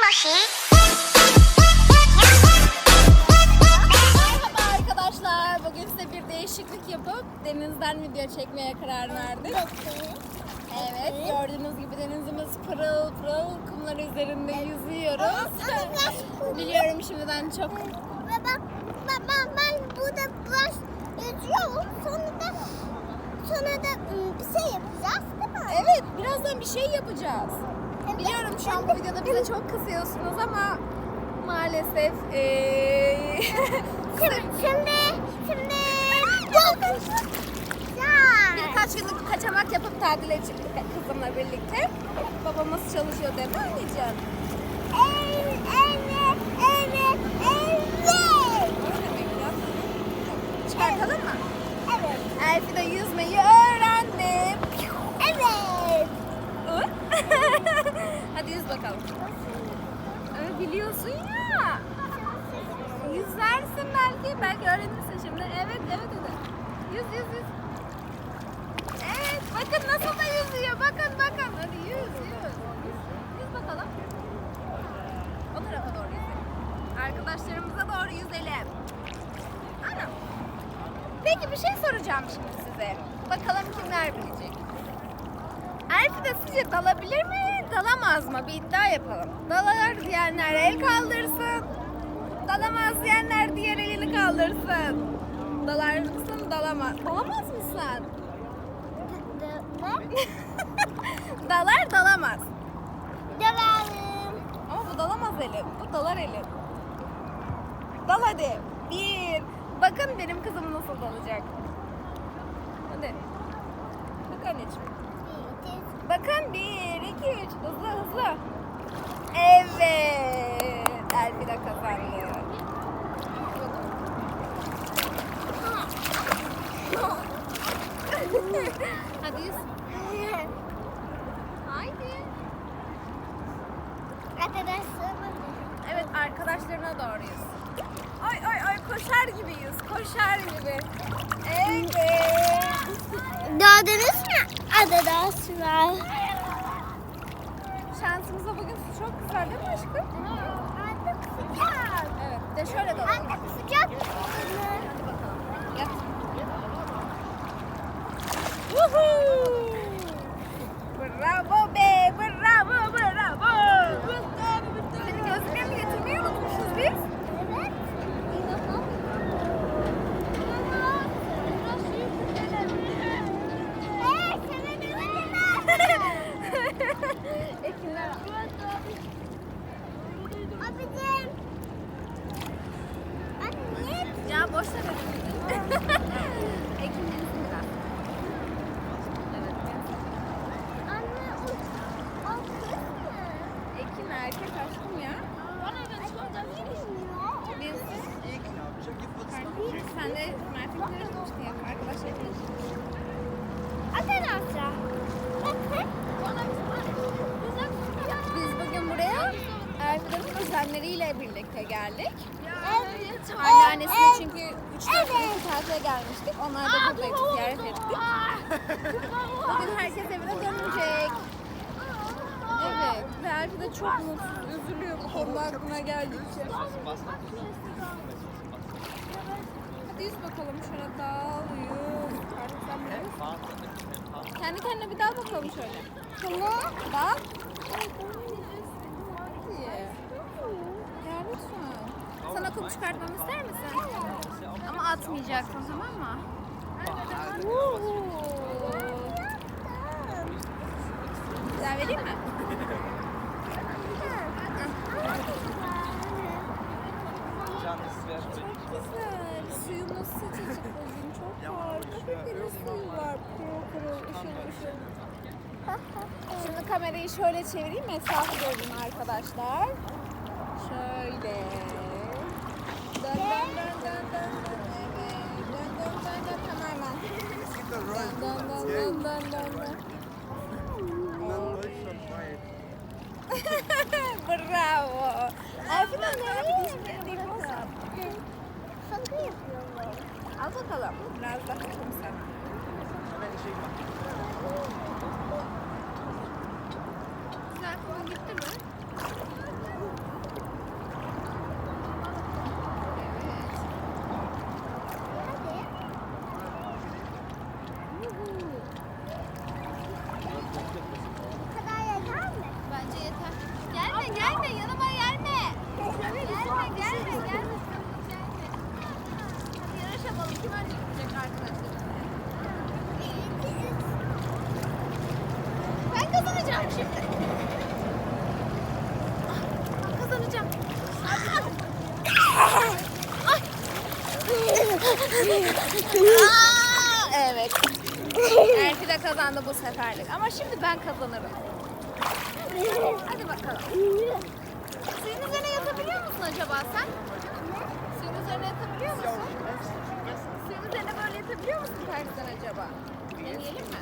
もし Merhaba arkadaşlar. Bugün size bir değişiklik yapıp denizden video çekmeye karar verdik. Evet, gördüğünüz gibi denizimiz pırıl pırıl kumlar üzerinde yüzüyoruz. Biliyorum şimdiden çok bak ben, ben, ben burada biraz yazıyorum. Sonra da sonra da ım, bir şey yapacağız değil mi? Evet, birazdan bir şey yapacağız. Biliyorum şu an bu videoda bize çok kızıyorsunuz ama maalesef eee Şimdi şimdi şimdi birkaç günlük kaçamak yapıp tatile çıktık kızımla birlikte. Babamız çalışıyor mi anneciğim? Evet evet evet evet. O demek ya? Çıkartalım mı? Evet. Elfi de yüzmeyi öğrendim. Evet. Bakalım. Evet, biliyorsun ya. Yüzersin belki. Belki öğrenirsin şimdi. Evet, evet hadi. Yüz, yüz, yüz. Evet, bakın nasıl da yüzüyor. Bakın, bakın. Hadi yüz, yüz. Yüz bakalım. O tarafa doğru yüzelim. Arkadaşlarımıza doğru yüzelim. Anam. Peki bir şey soracağım şimdi size. Bakalım kimler bilecek. Elfi de sizce dalabilir mi, dalamaz mı? Bir iddia yapalım. Dalar diyenler el kaldırsın. Dalamaz diyenler diğer elini kaldırsın. Dalar mısın, dalamaz. Dalamaz mısın? Dalar, dalamaz. Devam. Ama bu dalamaz eli. Bu dalar eli. Dal hadi. Bir. Bakın benim kızım nasıl dalacak. Hadi. Bak anneciğim. Bakın bir, iki, üç. Hızlı hızlı. Evet. Elfi de kazandı. Hadi yüz. Haydi. Arkadaşlarım. Evet arkadaşlarına doğru yüz. Ay ay ay koşar gibi yüz. Koşar gibi. Evet. Gördünüz mü arkadaşlar? Şansımıza bugün su çok güzel değil mi aşkım? Artık sıcak. Evet. De şöyle dalalım. Artık sıcak. Hadi bakalım. Yat. Woohoo! Bravo be! Bravo! Bravo! Seni gözlüğe mi getirmeyi unutmuşuz biz? Evet. Hey, sana ne Ekinler Abicim. Anne. Ya boş ver. Ekin denizin biraz. Evet. Anne o, o kız mı? Ekin erkek aşkım ya. Biz sen de Mert'in görüşmüştün ya. Arkadaşlar Arkadaşlar. Bakın. Biz bugün buraya Erfidan'ın kuzenleriyle birlikte geldik. Evet. Anneannesine Evet. çünkü 3-4 günkü tatile gelmiştik. Onlar da buradaydı, ziyaret ettik. Bugün herkes evine dönecek. Evet, ve Erfi de çok mutsuz, üzülüyor bu konu aklına geldikçe. Hadi yüz bakalım şöyle dal, yüz. Kendi kendine bir dal bakalım şöyle. Bunu. Dal. Hadi. Lütfen. Sana kum çıkartmamı ister misin? Ama atmayacaksın tamam mı? Güzel vereyim mi? Güzel. Suyumuz sıcacık bugün. Çok harika bir deniz suyu var. Pırıl pırıl, ışıl ışıl. Şimdi kamerayı şöyle çevireyim. Etrafı görün arkadaşlar. Gelme yanıma gelme. Gelme gelme gelme. gelme. Hadi yarış yapalım. Kim önce gidecek arkadaşlar? Ben kazanacağım şimdi. Ben kazanacağım. Aa, evet. Erfi de kazandı bu seferlik. Ama şimdi ben kazanırım. Hadi bakalım. Suyun üzerine yatabiliyor musun acaba sen? Suyun üzerine yatabiliyor musun? Suyun üzerine böyle yatabiliyor musun tersten acaba? Deneyelim mi?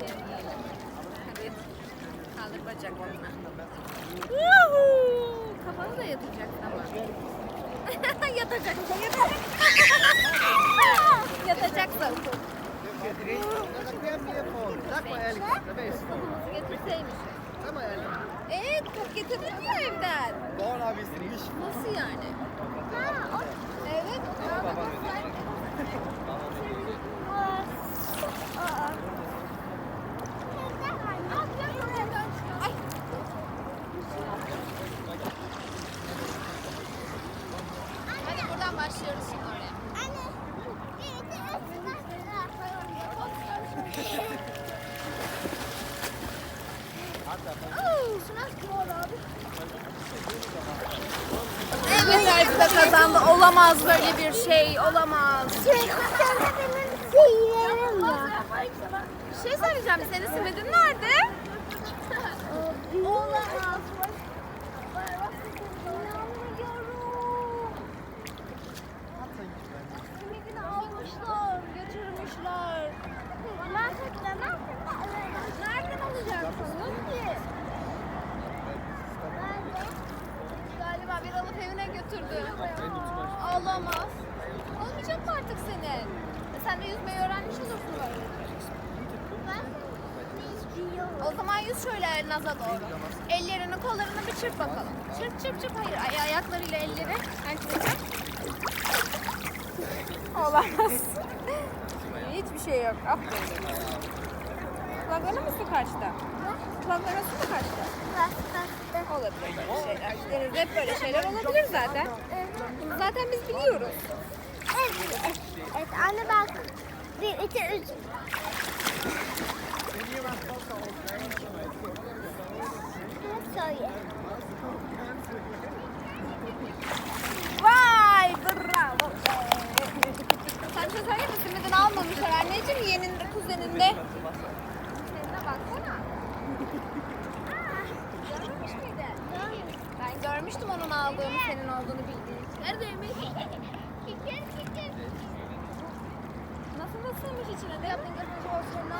Deneyelim. Hadi. Kaldır bacaklarını. Yuhuu! Kafanı da yatacaksın ama. Yatacaksın. Yatacaksın. Yatacaksın. Zeg maar eerlijk, dat is maar eerlijk. Evet, top getirdin ya evden. Gewoon abi istemiş. Nasıl yani? Evet. Ay. Hadi buradan başlıyoruz şimdi oraya. Evet Ertuğrul kazandı. Olamaz böyle bir şey. Olamaz. Bir şey söyleyeceğim. Senin simidin nerede? Olamaz almışlar. Götürmüşler. Nereden alacaksın? Galiba bir alıp evine götürdü. Olamaz. Olmayacak mı artık senin? E Sen de yüzmeyi öğrenmiş olursun böyle. Yüz şöyle Naz'a doğru. Ellerini kollarını bir çırp bakalım. Çırp çırp çırp. Hayır ay ayaklarıyla elleri. Herkese. Olamaz. Hiçbir şey yok. Aferin. Kulaklarına mı su kaçtı? Kulaklarına su mu kaçtı? Olabilir böyle şeyler. Denizde hep böyle şeyler olabilir zaten. Zaten biz biliyoruz. Evet, evet anne bak. Bir, iki, üç. Vay bravo. Sen şey söyleyeyim mi? Simidini almamışlar anneciğim. Yeninde kuzeninde. Seninle baksana. Aa, Görmemiş miydin? Ben görmüştüm onun aldığını senin olduğunu bildiğim için. Neredeymiş? Kikir, kikir. ısınmış içine de. Yapın gözünüzü olsun.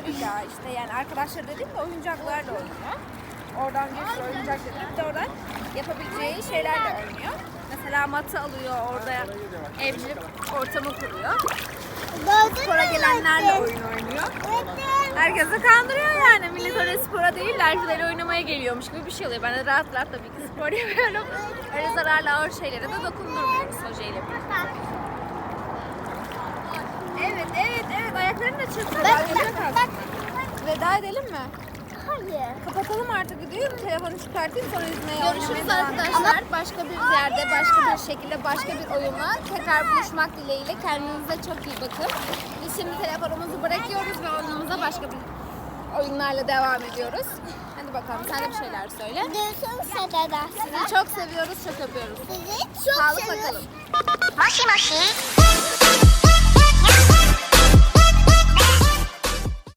Arkadaşlarıyla işte yani arkadaşlar dediğim de oyuncaklarla oynuyor. Oradan bir sürü oyuncak getirip de oradan yapabileceği şeylerle oynuyor. Mesela matı alıyor orada evcilik ortamı kuruyor. Spora gelenlerle oyun oynuyor. Herkesi kandırıyor yani. Millet oraya spora değil de erkeklerle oynamaya geliyormuş gibi bir şey oluyor. Ben de rahat rahat tabii ki spor yapıyorum. Öyle zararlı ağır şeylere de dokundurmuyoruz hocayla birlikte. Evet, evet, evet. Ayaklarını da çırpsa ben, ben, kalsın. Veda edelim mi? Hayır. Kapatalım artık videoyu. Telefonu çıkartayım sonra yüzmeye Görüşürüz arkadaşlar. Ama... Başka bir yerde, başka bir şekilde, başka bir oyunla tekrar buluşmak dileğiyle kendinize çok iyi bakın. Biz şimdi telefonumuzu bırakıyoruz ve oyunumuza başka bir oyunlarla devam ediyoruz. Hadi bakalım sen de bir şeyler söyle. Görüşürüz arkadaşlar. Sizi çok seviyoruz, çok öpüyoruz. Sizi çok Sağlık seviyoruz. Bakalım. Maşi maşi.